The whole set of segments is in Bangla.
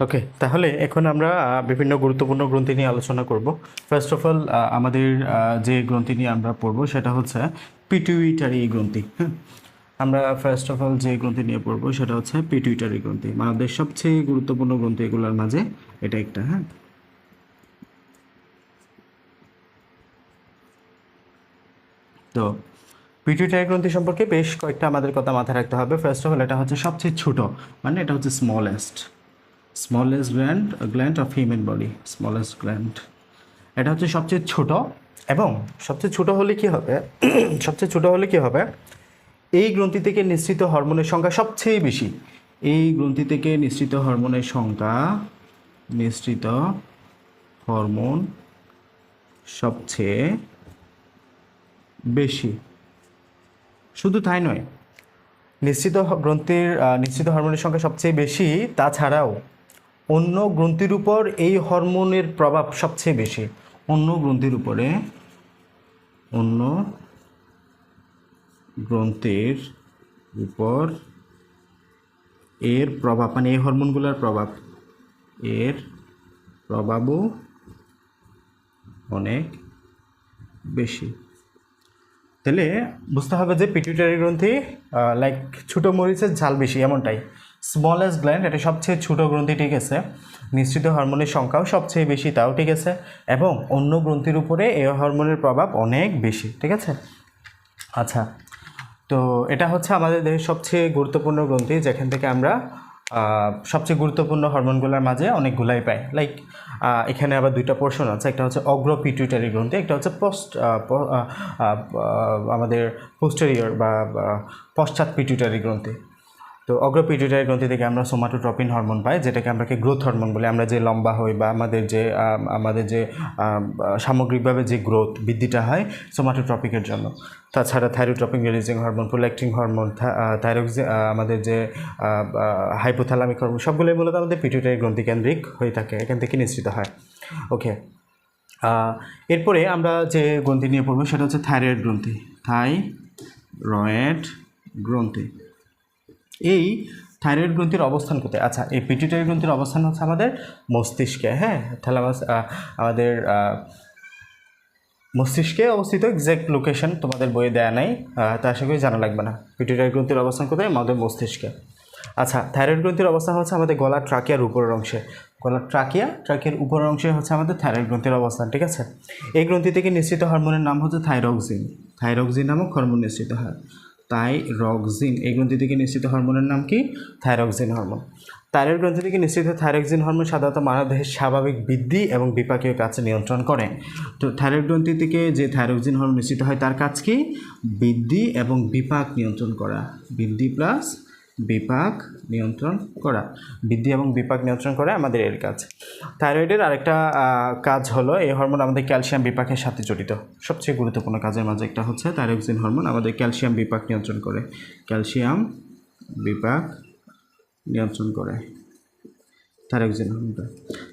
ওকে তাহলে এখন আমরা বিভিন্ন গুরুত্বপূর্ণ গ্রন্থি নিয়ে আলোচনা করব। ফার্স্ট অফ অল আমাদের যে গ্রন্থি নিয়ে আমরা পড়ব সেটা হচ্ছে পিটুইটারি গ্রন্থি হ্যাঁ? আমরা ফার্স্ট অফ অল যে গ্রন্থি নিয়ে পড়ব সেটা হচ্ছে পিটুইটারি গ্রন্থি। মানবদের সবচেয়ে গুরুত্বপূর্ণ গ্রন্থি এগুলোর মাঝে এটা একটা হ্যাঁ? তো পিটুইটারি গ্রন্থি সম্পর্কে বেশ কয়েকটা আমাদের কথা মাথায় রাখতে হবে। ফার্স্ট অফ অল এটা হচ্ছে সবচেয়ে ছোট মানে এটা হচ্ছে smallest smallest gland gland of human body smallest gland এটা হচ্ছে সবচেয়ে ছোট এবং সবচেয়ে ছোট হলে কি হবে? সবচেয়ে ছোট হলে কি হবে? এই গ্রন্থি থেকে নিঃসৃত হরমোনের সংখ্যা সবচেয়ে বেশি। এই গ্রন্থি থেকে নিঃসৃত হরমোনের সংখ্যা, নিঃসৃত হরমোন সবচেয়ে বেশি। শুধু তাই নয় নিশ্চিত গ্রন্থির নিশ্চিত হরমোনের সংখ্যা সবচেয়ে বেশি, তাছাড়াও অন্য গ্রন্থির উপর এই হরমোনের প্রভাব সবচেয়ে বেশি। অন্য গ্রন্থির উপরে, অন্য গ্রন্থির উপর এর প্রভাব মানে এই হরমোনগুলোর প্রভাব, এর প্রভাবও অনেক বেশি। তাহলে বুঝতে হবে যে পিটুইটারি গ্রন্থি লাইক ছোটো মরিচের ঝাল বেশি, এমনটাই। স্মলেস্ট গ্ল্যান্ড এটা সবচেয়ে ছোটো গ্রন্থি, ঠিক আছে? নিশ্চিত হরমোনের সংখ্যাও সবচেয়ে বেশি, তাও ঠিক আছে? এবং অন্য গ্রন্থির উপরে এই হরমোনের প্রভাব অনেক বেশি, ঠিক আছে? আচ্ছা তো এটা হচ্ছে আমাদের দেহের সবচেয়ে গুরুত্বপূর্ণ গ্রন্থি, যেখান থেকে আমরা সবচেয়ে গুরুত্বপূর্ণ হরমোনগুলোর মাঝে অনেকগুলাই পাই। লাইক এখানে আবার দুইটা পোর্শন আছে, একটা হচ্ছে অগ্র পিটুইটারি গ্রন্থি, একটা হচ্ছে পোস্ট আমাদের পোস্টেরিয়র বা বা পশ্চাৎ পিটুইটারি গ্রন্থি। তো অগ্র পিটুইটারি গ্রন্থি থেকে আমরা সোমাটোট্রপিন হরমোন পাই, যেটাকে আমরা কি গ্রোথ হরমোন বলি। আমরা যে লম্বা হই বা আমাদের যে আমাদের যে সামগ্রিকভাবে যে গ্রোথ বৃদ্ধিটা হয় সোমাটোট্রপিকের জন্য। তাছাড়া thyrotropic releasing hormone prolactin hormone thyroxine আমাদের যে হাইপোথ্যালামিক হরমোন, সবগুলোই মূলত আমাদের পিটুইটারি গ্রন্থি কেন্দ্রিক হয়ে থাকে, এখান থেকে নিশ্চিত হয়। ওকে এরপরে আমরা যে গ্রন্থি নিয়ে পড়ব সেটা হচ্ছে থাইরয়েড গ্রন্থি থাইরয়েড গ্রন্থি। এই থাইরয়েড গ্রন্থির অবস্থান কোথায়? আচ্ছা এই পিটুইটারি গ্রন্থির অবস্থান হচ্ছে আমাদের মস্তিষ্কে হ্যাঁ? থ্যালামাস আমাদের মস্তিষ্কে অবস্থিত এক্সাক্ট লোকেশন তোমাদের বইয়ে দেয়া নাই তা আশা করি জানা লাগবে না। পিটুইটারি গ্রন্থির অবস্থান কোথায়? আমাদের মস্তিষ্কে। আচ্ছা থাইরয়েড গ্রন্থির অবস্থান হচ্ছে আমাদের গলার ট্রাকিয়ার উপরের অংশে। গলার ট্রাকিয়া ট্রাকিয়ার উপরের অংশে হচ্ছে আমাদের থাইরয়েড গ্রন্থির অবস্থান, ঠিক আছে? এই গ্রন্থি থেকে নিশ্চিত হরমোনের নাম হচ্ছে থাইরক্সিন থাইরক্সিন নামক হরমোন নিশ্চিত হয়। থাইরক্সিন এই গ্রন্থি থেকে নিশ্চিত হরমোনের নাম কি? Thyroxine hormone. থাইরয়েড গ্রন্থি থেকে নিশ্চিত থাইরক্সিন হরমোন সাধারণত মানবদেহের স্বাভাবিক বৃদ্ধি এবং বিপাকীয় কাজ নিয়ন্ত্রণ করে। তো থাইরয়েড গ্রন্থি থেকে যে থাইরক্সিন হরমোন নিশ্চিত হয়, তার কাজ কি? বৃদ্ধি এবং বিপাক নিয়ন্ত্রণ করা। বৃদ্ধি প্লাস বিপাক নিয়ন্ত্রণ করা, বৃদ্ধি এবং বিপাক নিয়ন্ত্রণ করা আমাদের এর কাজ। থাইরয়েডের আরেকটা কাজ হলো এই হরমোন আমাদের ক্যালসিয়াম বিপাকের সাথে জড়িত। সবচেয়ে গুরুত্বপূর্ণ কাজের মাঝে একটা হচ্ছে থাইরক্সিন হরমোন আমাদের ক্যালসিয়াম বিপাক নিয়ন্ত্রণ করে। ক্যালসিয়াম বিপাক নিয়ন্ত্রণ করে থাইরক্সিন হরমোনটা।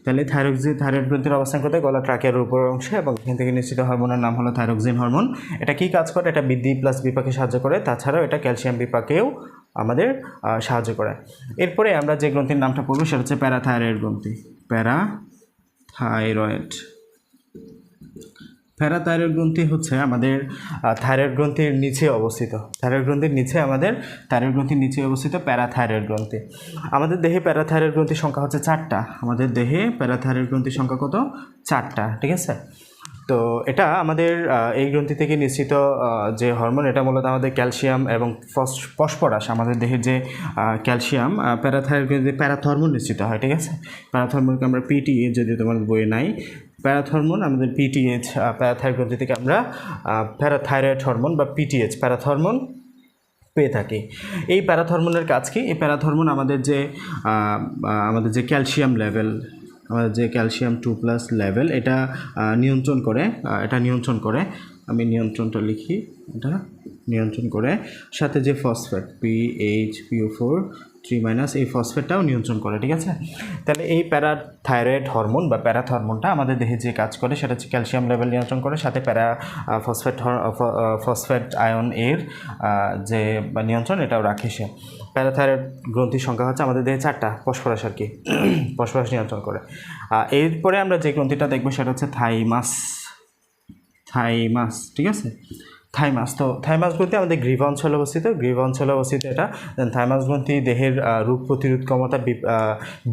তাহলে থাইরক্সিন থাইরয়েড গ্রন্থির অবস্থান করতে গলা ট্রাকের উপর অংশে এবং এখান থেকে নিশ্চিত হরমোনের নাম হলো থাইরক্সিন হরমোন। এটা কী কাজ করে? এটা বৃদ্ধি প্লাস বিপাকে সাহায্য করে। তাছাড়াও এটা ক্যালসিয়াম বিপাকেও আমাদের সাহায্য করে। এরপরে আমরা যে গ্রন্থির নামটা পড়ব সেটা হচ্ছে প্যারাথাইরয়েড গ্রন্থি। প্যারাথাইরয়েড। প্যারাথাইরয়েড গ্রন্থি হচ্ছে আমাদের থাইরয়েড গ্রন্থির নিচে অবস্থিত। থাইরয়েড গ্রন্থির নিচে আমাদের, থাইরয়েড গ্রন্থির নিচে অবস্থিত প্যারাথাইরয়েড গ্রন্থি। আমাদের দেহে প্যারাথাইরয়েড গ্রন্থির সংখ্যা হচ্ছে চারটা। আমাদের দেহে প্যারাথাইরয়েড গ্রন্থির সংখ্যা কত? চারটা, ঠিক আছে? তো এটা আমাদের এই গ্রন্থি থেকে নিশ্চিত যে হরমোন, এটা মূলত আমাদের ক্যালসিয়াম এবং ফসফরাস, আমাদের দেহের যে ক্যালসিয়াম প্যারাথাইরয়েড প্যারাথর্মোন নিশ্চিত হয়, ঠিক আছে? প্যারাথর্মোনকে আমরা পিটিএ যদি তোমার বইয়ে নাই, প্যারাথর্মোন আমাদের পিটিএইচ প্যারাথাইরয়েড গ্রন্থি থেকে আমরা প্যারাথাইরয়েড হরমোন বা পিটিএইচ প্যারাথর্মোন পেয়ে থাকি। এই প্যারাথর্মোনের কাজ কি? এই প্যারাথর্মোন আমাদের যে আমাদের যে ক্যালসিয়াম লেভেল যে ক্যালসিয়াম টু প্লাস লেভেল এটা নিয়ন্ত্রণ করে এটা নিয়ন্ত্রণ করে, আমি নিয়ন্ত্রণটা লিখি, এটা নিয়ন্ত্রণ করে, সাথে যে phosphate P H PO four three minus এই ফসফেটটাও নিয়ন্ত্রণ করে, ঠিক আছে? তাহলে এই প্যারাথাইরয়েড হরমোন বা প্যারাথ হরমোনটা আমাদের দেহে যে কাজ করে, সেটা হচ্ছে ক্যালসিয়াম লেভেল নিয়ন্ত্রণ করে, সাথে প্যারা ফসফেট ফসফেট আয়ন এর যে নিয়ন্ত্রণ, এটাও রাখে সে। প্যারাথাইরয়েড গ্রন্থির সংখ্যা হচ্ছে আমাদের দেহে চারটা, ফসফরাস আর কি, ফসফরাস নিয়ন্ত্রণ করে। এরপরে আমরা যে গ্রন্থিটা দেখব সেটা হচ্ছে থাইমাস থাইমাস, ঠিক আছে? থাইমাস তো থাইমাস গ্রন্থি আমাদের গ্রীব অঞ্চলে অবস্থিত। গ্রীব অঞ্চলে অবস্থিত এটা। থাইমাস গ্রন্থি দেহের রোগ প্রতিরোধ ক্ষমতা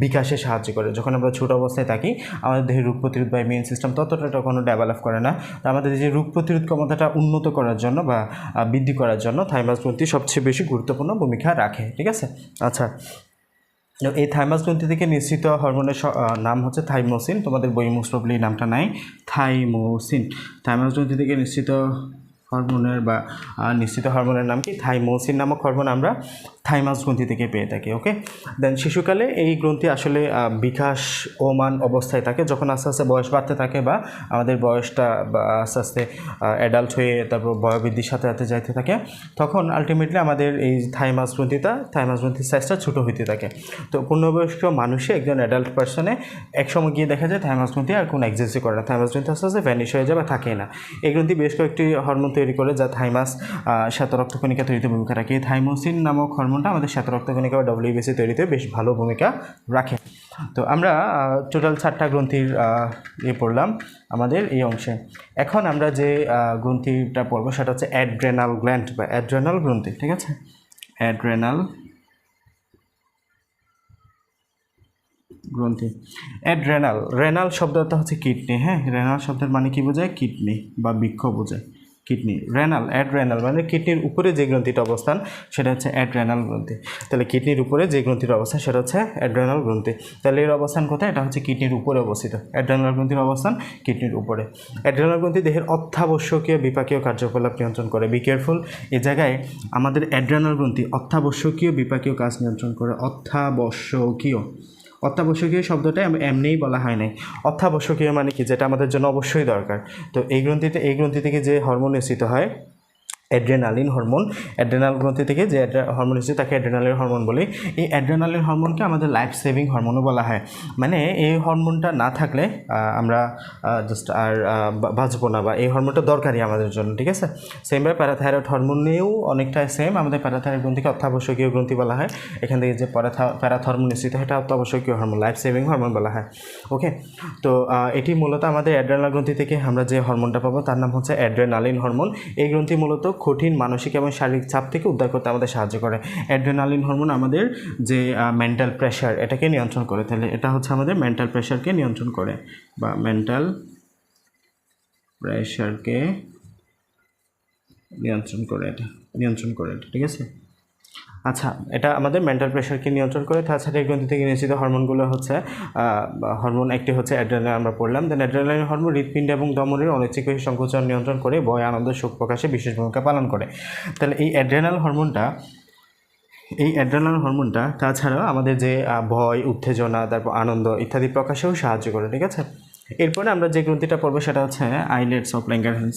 বিকাশে সাহায্য করে। যখন আমরা ছোট অবস্থায় থাকি, আমাদের দেহের রোগ প্রতিরোধ বা ইমিউন সিস্টেম ততটা তখনও ডেভেলপ করে না। আমাদের যে রোগ প্রতিরোধ ক্ষমতাটা উন্নত করার জন্য বা বৃদ্ধি করার জন্য থাইমাস গ্রন্থি সবচেয়ে বেশি গুরুত্বপূর্ণ ভূমিকা রাখে, ঠিক আছে? আচ্ছা। এই থাইমাস গ্রন্থি থেকে নিশ্চিত হরমোনের নাম হচ্ছে থাইমোসিন। তোমাদের বই মুসরবলি নামটা নাই। থাইমোসিন। থাইমাস গ্রন্থি থেকে নিঃসৃত হরমোনের বা নিশ্চিত হরমোনের নাম কি? থাইমোসিন নামক হরমোন আমরা থাইমাস গ্রন্থি থেকে পেয়ে থাকি ওকে দেন শিশুকালে এই গ্রন্থি আসলে বিকাশ, ওমান অবস্থায় থাকে। যখন আস্তে আস্তে বয়স বাড়তে থাকে বা আমাদের বয়সটা আস্তে আস্তে অ্যাডাল্ট হয়ে তারপর বয়োবৃদ্ধির সাথে সাথে যাইতে থাকে, তখন আলটিমেটলি আমাদের এই থাইমাস গ্রন্থিটা, থাইমাস গ্রন্থির সাইজটা ছোটো হইতে থাকে। তো পূর্ণবয়স্ক মানুষে একজন অ্যাডাল্ট পার্সনে একসময় গিয়ে দেখা যায় থাইমাস গ্রন্থি আর কোনো এক্সিস্টই করে না। থাইমাস গ্রন্থি আস্তে আস্তে ভ্যানিশ হয়ে যায় বা থাকেই না। এই গ্রন্থি বেশ কয়েকটি হরমোন তৈরি করে যা থাইমাস শ্বেত রক্তকণিকা তৈরিতে ভূমিকা রাখে। থাইমোসিন নামক হরমোনটা আমাদের শ্বেত রক্তকণিকা বা ডব্লিউবিসি তৈরিতে বেশ ভালো ভূমিকা রাখে। তো আমরা টোটাল চারটা গ্রন্থির ইয়ে পড়লাম আমাদের এই অংশে। এখন আমরা যে গ্রন্থিটা পড়ব সেটা হচ্ছে অ্যাড্রেনাল গ্ল্যান্ড বা অ্যাড্রেনাল গ্রন্থি, ঠিক আছে? অ্যাড্রেনাল গ্রন্থি। অ্যাড্রেনাল, রেনাল শব্দটা হচ্ছে কিডনি হ্যাঁ? রেনাল শব্দের মানে কি বোঝায়? কিডনি বা বৃক্ষ বোঝায়। কিডনি রেনাল অ্যাড্রেনাল মানে কিডনির উপরে যে গ্রন্থিটা অবস্থান, সেটা হচ্ছে অ্যাড্রেনাল গ্রন্থি। তাহলে কিডনির উপরে যে গ্রন্থির অবস্থান, সেটা হচ্ছে অ্যাড্রেনাল গ্রন্থি। তাহলে এর অবস্থান কোথায়? এটা হচ্ছে কিডনির উপরে অবস্থিত। অ্যাড্রেনাল গ্রন্থির অবস্থান কিডনির উপরে। অ্যাড্রেনাল গ্রন্থি দেহের অত্যাবশ্যকীয় বিপাকীয় কার্যকলাপ নিয়ন্ত্রণ করে। বি কেয়ারফুল এ জায়গায় আমাদের অ্যাড্রেনাল গ্রন্থি অত্যাবশ্যকীয় বিপাকীয় কাজ নিয়ন্ত্রণ করে। অত্যাবশ্যকীয়। অত্যাবশ্যকীয় শব্দটা এম- এমনিই বলা হয় নাই। অত্যাবশ্যকীয় মানে কি? যেটা আমাদের জন্য অবশ্যই দরকার। তো এই গ্রন্থিতে এই গ্রন্থি থেকে যে হরমোন নিঃসৃত হয় অ্যাড্রেনালিন হরমোন অ্যাড্রেনাল গ্রন্থি থেকে যে হরমোন এসেছে তাকে অ্যাড্রেনালিন হরমোন বলি। এই অ্যাড্রেনালিন হরমোনকে আমাদের লাইফ সেভিং হরমোনও বলা হয়। মানে এই হরমোনটা না থাকলে আমরা জাস্ট আর বাঁচবো না বা এই হরমোনটা দরকারি আমাদের জন্য, ঠিক আছে? সেমভাবে প্যারাথাইরয়েড হরমোন নিয়েও অনেকটা সেম আমাদের প্যারাথাইরয়েড গ্রন্থিকে অত্যাবশ্যকীয় গ্রন্থি বলা হয়। এখান থেকে যে প্যারাথা প্যারাথ হরমোন নিশ্চিত এটা অত্যাবশ্যকীয় হরমোন লাইফ সেভিং হরমোন বলা হয়। ওকে তো এটি মূলত আমাদের অ্যাড্রেনাল গ্রন্থি থেকে আমরা যে হরমোনটা পাবো, তার নাম হচ্ছে অ্যাড্রেনালিন হরমোন এই গ্রন্থি মূলত কঠিন, মানসিক এবং শারীরিক চাপ থেকে উদ্ধার করতে আমাদের সাহায্য করে। অ্যাড্রেনালিন হরমোন আমাদের যে মেন্টাল প্রেশার এটাকে নিয়ন্ত্রণ করে। তাহলে এটা হচ্ছে আমাদের মেন্টাল প্রেশারকে নিয়ন্ত্রণ করে বা মেন্টাল প্রেশারকে নিয়ন্ত্রণ করে এটা, নিয়ন্ত্রণ করে এটা, ঠিক আছে? আচ্ছা এটা আমাদের মেন্টাল প্রেশারকে নিয়ন্ত্রণ করে, তাছাড়া এই গ্রন্থি থেকে নিশ্চিত হরমোনগুলো হচ্ছে হরমোন একটি হচ্ছে অ্যাড্রেনালিন আমরা পড়লাম। দেন অ্যাড্রেনালিন হরমোন হৃৎপিণ্ড এবং দমনের অনৈচ্ছিক পেশি সংকোচন নিয়ন্ত্রণ করে ভয় আনন্দ সুখ প্রকাশে বিশেষ ভূমিকা পালন করে। তাহলে এই অ্যাড্রেনাল হরমোনটা, এই অ্যাড্রেনাল হরমোনটা, তাছাড়াও আমাদের যে ভয়, উত্তেজনা, তারপর আনন্দ ইত্যাদি প্রকাশেও সাহায্য করে, ঠিক আছে? এরপরে আমরা যে গ্রন্থিটা পড়ব সেটা হচ্ছে আইলেটস অফ ল্যাঙ্গারহ্যান্স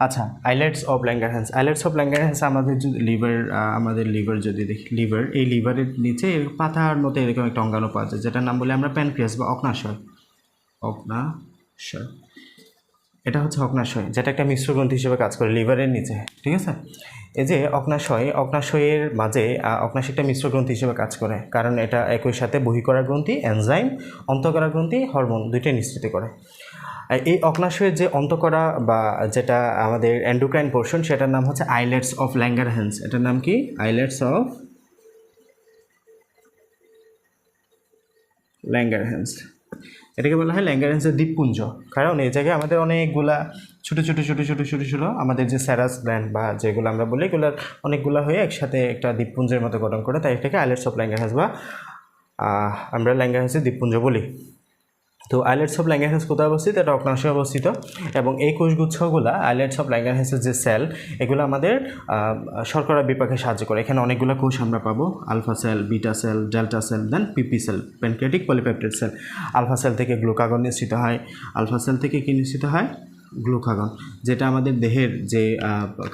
আচ্ছা islets of Langerhans islets of Langerhans আমাদের যদি লিভার আমাদের লিভার যদি দেখি লিভার এই লিভারের নিচে পাতার মতো এরকম একটা অঙ্গাণু পাওয়া যায়, যেটার নাম বলে আমরা প্যানক্রিয়াস বা অগ্নাশয়। অগ্নাশয়। এটা হচ্ছে অগ্নাশয়, যেটা একটা মিশ্র গ্রন্থি হিসেবে কাজ করে লিভারের নিচে, ঠিক আছে? এই যে অগ্নাশয়, অগ্নাশয়ের মাঝে অগ্নাশয় একটা মিশ্র গ্রন্থি হিসেবে কাজ করে, কারণ এটা একই সাথে বহি বহিকরা গ্রন্থি এনজাইম অন্তকরা গ্রন্থি হরমোন দুইটাই নিশ্চিত করে। এই অগ্নাশয়ের যে অন্তকরা বা যেটা আমাদের অ্যান্ডোক্রাইন পোর্শন সেটার নাম হচ্ছে আইলেটস অফ ল্যাঙ্গারহ্যান্স এটার নাম কি? আইলেটস অফ ল্যাঙ্গার ল্যাঙ্গারহ্যান্স এটাকে বলা হয় ল্যাঙ্গার ল্যাঙ্গারেন্সের দ্বীপপুঞ্জ। কারণ এই জায়গায় আমাদের অনেকগুলা ছোটো ছোটো ছোটো ছোটো ছোটো ছোটো আমাদের যে স্যারাস গ্ল্যান্ড বা যেগুলো আমরা বলি, এগুলোর অনেকগুলো হয়ে একসাথে একটা দ্বীপপুঞ্জের মতো গঠন করে, তাই এটাকে আইলেটস অফ ল্যাঙ্গার ল্যাঙ্গারহ্যান্স বা আমরা ল্যাঙ্গারহ্যান্সের দ্বীপপুঞ্জ বলি। তো আইলেটস অফ ল্যাঙ্গারহ্যান্স কোথায় অবস্থিত? এটা অগ্নাশয়ে অবস্থিত। এবং এই কোষগুচ্ছগুলো, আইলেটস অফ ল্যাঙ্গারহ্যান্সের যে সেল, এগুলো আমাদের শর্করা বিপাকে সাহায্য করে। এখানে অনেকগুলো কোষ আমরা পাবো। Alpha cell, beta cell, delta cell, then PP cell pancreatic polypeptide cell. Alpha cell থেকে গ্লুকাগন নিশ্চিত হয়। আলফা সেল থেকে কী নিশ্চিত হয়? গ্লুকাগন, যেটা আমাদের দেহের যে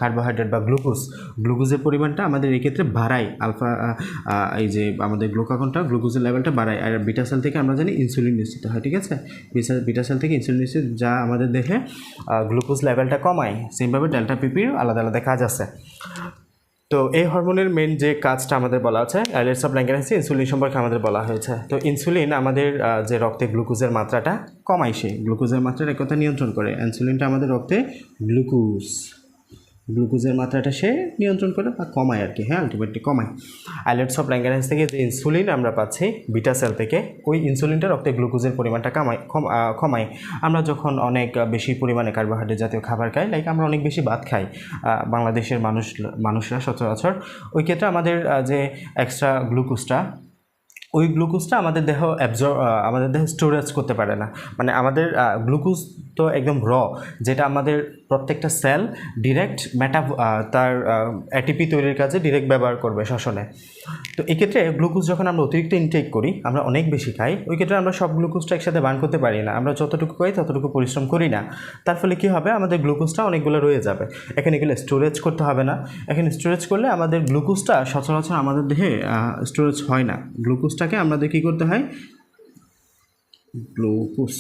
কার্বোহাইড্রেট বা গ্লুকোজ গ্লুকোজের পরিমাণটা আমাদের এক্ষেত্রে বাড়ায়। আলফা এই যে আমাদের গ্লুকাগনটা গ্লুকোজের লেভেলটা বাড়ায়। আর বিটা সেল থেকে আমরা জানি ইনসুলিন নিশ্চিত হয়, ঠিক আছে? বিটা সেল থেকে ইনসুলিন নিশ্চিত, যা আমাদের দেহে গ্লুকোজ লেভেলটা কমায়। সেইভাবে ডেল্টা পিপির আলাদা আলাদা কাজ আছে। তো এই হরমোনের মেন যে কাজটা আমাদের বলা আছে আইলেটস অফ ল্যাঙ্গানাইসি ইনসুলিন সম্পর্কে আমাদের বলা হয়েছে। তো ইনসুলিন আমাদের যে রক্তে গ্লুকোজের মাত্রাটা কমায় গ্লুকোজের মাত্রাটা একথা নিয়ন্ত্রণ করে। ইনসুলিনটা আমাদের রক্তে গ্লুকোজ গ্লুকোজের মাত্রাটা সে নিয়ন্ত্রণ করে বা কমায় আর কি হ্যাঁ আলটিমেটলি কমায়। আইলেটস অফ ল্যাঙ্গারেন্স থেকে যে ইনসুলিন আমরা পাচ্ছি বিটা সেল থেকে, ওই ইনসুলিনটা রক্তে গ্লুকোজের পরিমাণটা কমায়, কম- কমায়। আমরা যখন অনেক বেশি পরিমাণে কার্বোহাইড্রেট জাতীয় খাবার খাই লাইক আমরা অনেক বেশি ভাত খাই বাংলাদেশের মানুষ, মানুষরা সচরাচর, ওই ক্ষেত্রে আমাদের যে এক্সট্রা গ্লুকোজটা ওই গ্লুকোজটা আমাদের দেহ অ্যাবজর্ব আমাদের দেহ স্টোরেজ করতে পারে না। মানে আমাদের গ্লুকোজ তো একদম র যেটা আমাদের প্রত্যেকটা সেল ডিরেক্ট মেটা তার অ্যাটিপি তৈরির কাজে ডিরেক্ট ব্যবহার করবে শ্বসনে। তো এক্ষেত্রে গ্লুকোজ যখন আমরা অতিরিক্ত ইনটেক করি, আমরা অনেক বেশি খাই, ওই ক্ষেত্রে আমরা সব গ্লুকোজটা একসাথে বার্ন করতে পারি না। আমরা যতটুকু খাই ততটুকু পরিশ্রম করি না। তার ফলে কী হবে? আমাদের গ্লুকোজটা অনেকগুলো রয়ে যাবে। এখানে এগুলো স্টোরেজ করতে হবে না। এখানে স্টোরেজ করলে আমাদের গ্লুকোজটা সচরাচর আমাদের দেহে স্টোরেজ হয় না। গ্লুকোজটাকে আমাদের কী করতে হয়? গ্লুকোজ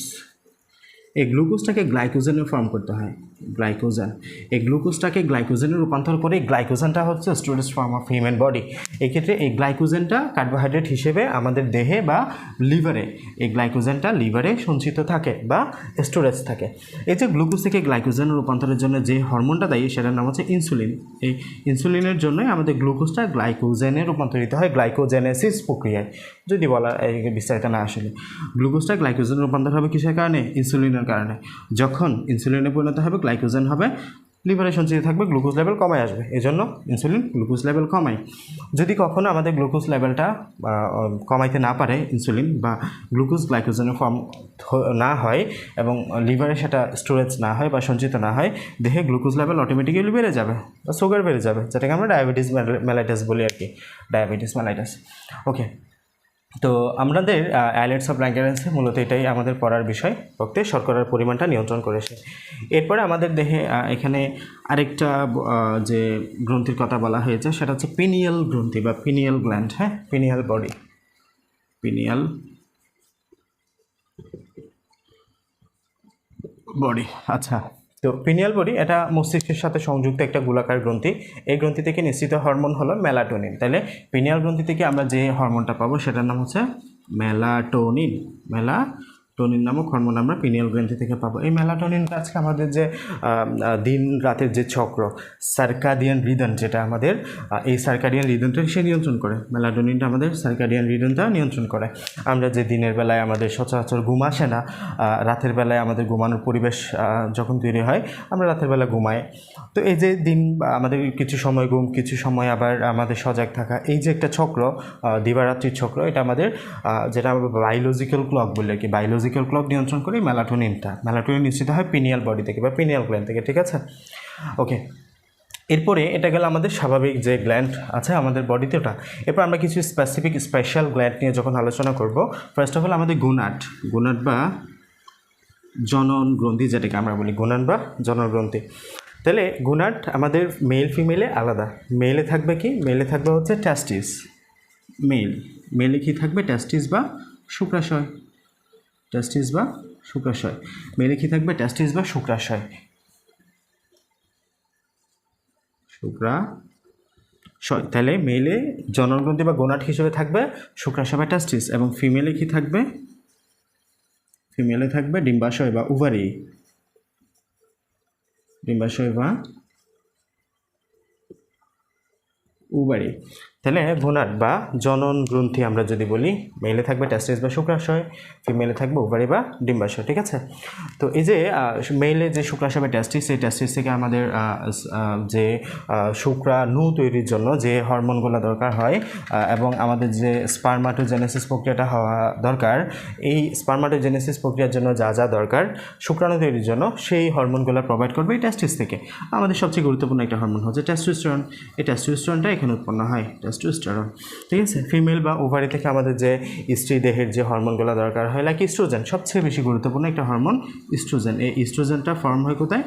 এই গ্লুকোজটাকে গ্লাইকোজেনে ফর্ম করতে হয়, গ্লাইকোজেন। এই গ্লুকোজটাকে গ্লাইকোজেনে রূপান্তর করে গ্লাইকোজেনটা হচ্ছে storage form of human body এক্ষেত্রে এই গ্লাইকোজেনটা কার্বোহাইড্রেট হিসেবে আমাদের দেহে বা লিভারে এই গ্লাইকোজেনটা লিভারে সঞ্চিত থাকে বা স্টোরেজ থাকে। এই যে গ্লুকোজ থেকে গ্লাইকোজেন রূপান্তরের জন্য যে হরমোনটা দায়ী, সেটার নাম হচ্ছে ইনসুলিন এই ইনসুলিনের জন্যই আমাদের গ্লুকোজটা গ্লাইকোজেনে রূপান্তরিত হয়, গ্লাইকোজেনেসিস প্রক্রিয়ায়। যদি বলা এই বিস্তারিত না আসলে। গ্লুকোজটা গ্লাইকোজেন রূপান্তর হবে কিসের কারণে? ইনসুলিনের কারণে। যখন ইনসুলিনে পরিণত হবে, গ্লাইকোজেন হবে লিভারে সঞ্চিত থাকবে, গ্লুকোজ লেভেল কমায় আসবে। এই জন্য ইনসুলিন গ্লুকোজ লেভেল কমায়। যদি কখনো আমাদের গ্লুকোজ লেভেলটা কমাইতে না পারে ইনসুলিন, বা গ্লুকোজ গ্লাইকোজেনের ফর্ম না হয়, এবং লিভারে সেটা স্টোরেজ না হয়, বা সঞ্চিত না হয়, দেহে গ্লুকোজ লেভেল অটোমেটিক্যালি বেড়ে যাবে, বা সুগার বেড়ে যাবে, যেটাকে আমরা ডায়াবেটিস মেলাইটাস বলি আর কি। ডায়াবেটিস মেলাইটাস ওকে তো আমাদের অ্যালেটস অফ ল্যাঙ্গারেন্সে মূলত এটাই আমাদের পড়ার বিষয়। রক্তে শর্করার পরিমাণটা নিয়ন্ত্রণ করেছে। এরপরে আমাদের দেহে এখানে আরেকটা যে গ্রন্থির কথা বলা হয়েছে, সেটা হচ্ছে পিনিয়াল গ্রন্থি বা পিনিয়াল গ্ল্যান্ড হ্যাঁ? পিনিয়াল বডি পিনিয়াল বডি আচ্ছা। তো পিনিয়াল বডি এটা মস্তিষ্কের সাথে সংযুক্ত একটা গোলাকার গ্রন্থি। এই গ্রন্থি থেকে নিঃসৃত হরমোন হলো মেলাটোনিন। তাহলে পিনিয়াল গ্রন্থি থেকে আমরা যে হরমোনটা পাবো সেটার নাম হচ্ছে মেলাটোনিন। মেলাটোনিন নামক হরমোন আমরা পিনিয়াল গ্রন্থি থেকে পাবো। এই মেলাটোনিনটা আজকে আমাদের যে দিন রাতের যে চক্র, সার্কাডিয়ান রিদন যেটা আমাদের এই সার্কাডিয়ান রিদনটা সে নিয়ন্ত্রণ করে। মেলাটোনিনটা আমাদের সার্কাডিয়ান রিদনটা নিয়ন্ত্রণ করে। আমরা যে দিনের বেলায় আমাদের সচরাচর ঘুম আসে না রাতের বেলায় আমাদের ঘুমানোর পরিবেশ যখন তৈরি হয়, আমরা রাতের বেলা ঘুমাই। তো এই যে দিন, আমাদের কিছু সময় ঘুম, কিছু সময় আবার আমাদের সজাগ থাকা, এই যে একটা চক্র দিবারাত্রির চক্র, এটা আমাদের যেটা আমরা বায়োলজিক্যাল ক্লক বলি আর কি বায়োলজিক্যাল ক্লক নিয়ন্ত্রণ করে মেলাটোনিনটা, মেলাটোনিন নিশ্চিত হয় পিনিয়াল বডি থেকে বা পিনিয়াল গ্ল্যান্ড থেকে, ঠিক আছে? ওকে, এরপরে এটা গেল আমাদের স্বাভাবিক যে গ্ল্যান্ড আছে আমাদের বডিতে ওটা। এরপর আমরা কিছু স্পেসিফিক স্পেশাল গ্ল্যান্ড নিয়ে যখন আলোচনা করব ফার্স্ট অফ অল আমাদের গুনাট গুনাট বা জনন গ্রন্থি যেটাকে আমরা বলি গুণান বা জনন গ্রন্থি। তাহলে গুণাট আমাদের মেল ফিমেলে আলাদা। মেলে থাকবে কি? মেলে থাকবে হচ্ছে ট্যাস্টিস মেল মেলে কি থাকবে? ট্যাস্টিস বা শুক্রাশয়। ট্যাস্টিস বা শুক্রাশয়। মেলে কি থাকবে? ট্যাস্টিস বা শুক্রাশয়। শুক্রাশয়। তাহলে মেলে জননগ্রন্থি বা গোনাট হিসেবে থাকবে শুক্রাশয় বা ট্যাস্টিস এবং ফিমেলে কি থাকবে? ফিমেলে থাকবে ডিম্বাশয় বা উভারি। ডিম্বাশয় বা উবারি তাহলে ভুনাট বা জনন গ্রন্থি আমরা যদি বলি মেলে থাকবে টেস্টিস বা শুক্রাশয় ফিমেলে থাকবে উবারি বা ডিম্বাশয় ঠিক আছে? তো এই যে মেলে যে শুক্রাশয় বা টেস্টিস সেই টেস্টিস থেকে আমাদের যে আহ, শুক্রাণু তৈরির জন্য যে হরমোনগুলো দরকার হয় এবং আমাদের যে স্পার্মাটোজেনেসিস প্রক্রিয়াটা হওয়া দরকার এই স্পার্মাটোজেনেসিস প্রক্রিয়ার জন্য যা যা দরকার শুক্রাণু তৈরির জন্য সেই হরমোনগুলো প্রোভাইড করবে এই টেস্টিস থেকে। আমাদের সবচেয়ে গুরুত্বপূর্ণ একটা হরমোন হচ্ছে টেস্টোস্টেরন এই টেস্টোস্টেরনটা এখানে উৎপন্ন হয়। টেস্টোস্টেরন ঠিক আছে? ফিমেল বা ওভারি থেকে আমাদের যে স্ত্রী দেহের যে হরমোনগুলো দরকার হয় লাইক ইস্ট্রোজেন সবচেয়ে বেশি গুরুত্বপূর্ণ একটা হরমোন ইস্ট্রোজেন এই ইস্ট্রোজেনটা ফর্ম হয় কোথায়?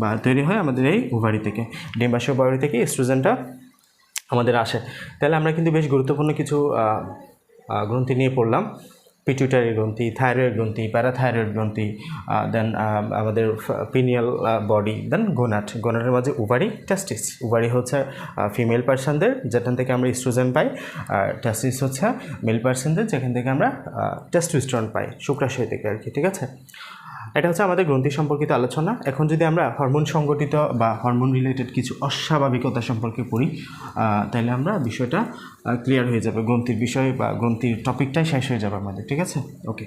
বা তৈরি হয় আমাদের এই ওভারি থেকে। ডিম্বাশয় ওভারি থেকে ইস্ট্রোজেনটা আমাদের আসে। তাহলে আমরা কিন্তু বেশ গুরুত্বপূর্ণ কিছু গ্রন্থি নিয়ে পড়লাম। পিটুইটারি গ্রন্থি থাইরয়েড গ্রন্থি প্যারাথাইরয়েড গ্রন্থি দেন আমাদের পিনিয়াল বডি দেন গোনাট গোনাটের মাঝে উবারি টেস্টিস উবারি হচ্ছে ফিমেল পার্সনদের যেখান থেকে আমরা ইস্ট্রোজেন পাই, আর টেস্টিস হচ্ছে মেল পার্সনদের যেখান থেকে আমরা টেস্টোস্টেরন পাই, শুক্রাশয় থেকে আর কি, ঠিক আছে? এটা হচ্ছে আমাদের গ্রন্থি সম্পর্কিত আলোচনা। এখন যদি আমরা হরমোন সংগঠিত বা হরমোন রিলেটেড কিছু অস্বাভাবিকতা সম্পর্কে পড়ি তাহলে আমরা বিষয়টা ক্লিয়ার হয়ে যাবে। গ্রন্থির বিষয় বা গ্রন্থির টপিকটাই শেষ হয়ে যাবে আমাদের, ঠিক আছে? ওকে